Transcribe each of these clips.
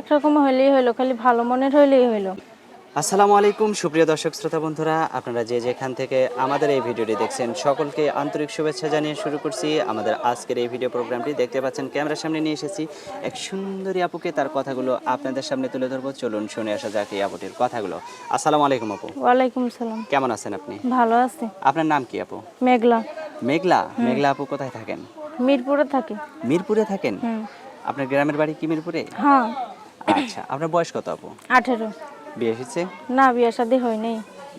একরকম হইলেই হইল খালি ভালো মনের হইলেই হইল। আসসালামু আলাইকুম সুপ্রিয় দর্শক শ্রোতা বন্ধুরা। আপনারা যে যেখান থেকে আমাদের এই ভিডিওটি দেখছেন সকলকে আন্তরিক শুভেচ্ছা জানিয়ে শুরু করছি। আমাদের আজকের এই ভিডিও প্রোগ্রামটি দেখতে পাচ্ছেন ক্যামেরার সামনে নিয়ে এসেছি। এক সুন্দরী আপুকে তার কথাগুলো আপনাদের সামনে তুলে ধরবো। চলুন শুনে আসা যাক এই আপুটির কথাগুলো। আসসালামু আলাইকুম আপু। ওয়ালাইকুম সালাম। কেমন আছেন আপনি? ভালো আছি। আপনার নাম কি আপু? মেঘলা। মেঘলা? মেঘলা আপু কোথায় থাকেন? মিরপুরে থাকি। মিরপুরে থাকেন? আপনার গ্রামের বাড়ি কি মিরপুরে? হ্যাঁ। আচ্ছা আপনার বয়স কত আপু? আঠেরো। বিয়ে হয়েছে? না বিয়ে শাদী হয়নি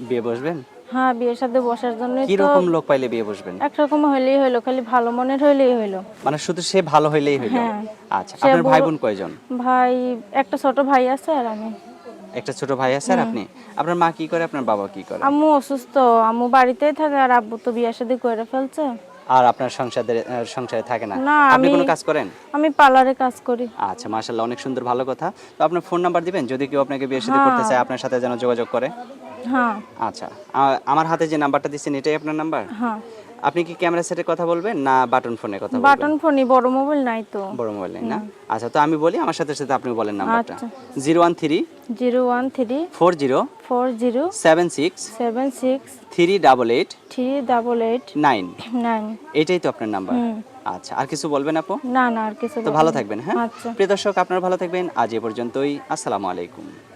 বিয়ে বসবেন? হ্যাঁ বিয়ে শাদী বসার জন্য কি রকম লোক পাইলে বিয়ে বসবেন? একরকম হইলেই হইল খালি ভালো মনের হইলেই হইল। মানে শুধু সে ভালো হইলেই হইল? হ্যাঁ। আচ্ছা আপনার ভাই বোন কয়জন? ভাই একটা ছোট ভাই আছে আর আমি। একটা ছোট ভাই আছে আর আপনি? আপনার মা কি করে আপনার বাবা কি করে? আম্মু অসুস্থ আম্মু বাড়িতেই থাকে আর আব্বু তো বিয়ে শাদী করে ফেলছে। আর আপনার সংসারে সংসারে থাকে না। না, আপনি কোনো কাজ করেন? আমি পার্লারে কাজ করি। আচ্ছা মাশাআল্লাহ অনেক সুন্দর ভালো কথা। তো আপনার ফোন নাম্বার দিবেন? যদি কেউ আপনাকে বিয়ে শাদী করতে চায় আপনার সাথে যেন যোগাযোগ করে। হ্যাঁ। আচ্ছা আমার হাতে যে নাম্বারটা দিচ্ছেন এটাই আপনার নাম্বার? হ্যাঁ। আপনি কি ক্যামেরা সেটে কথা বলবেন না বাটন ফোনে কথা বলবেন? বাটন ফোনই বড় মোবাইল নাই তো। বড় মোবাইল নাই না? আচ্ছা তো আমি বলি আমার সাথে সাথে আপনি বলেন নাম্বারটা। আচ্ছা। Zero one three zero one three four zero four zero seven six seven six three double eight three double eight nine. Nine এটাই তো আপনার নাম্বার। আচ্ছা আর কিছু বলবেন আপু? না না আর কিছু তো ভালো থাকবেন হ্যাঁ? আচ্ছা। প্রিয় দর্শক আপনারা ভালো থাকবেন। আজ এ পর্যন্তই। আসসালামু আলাইকুম।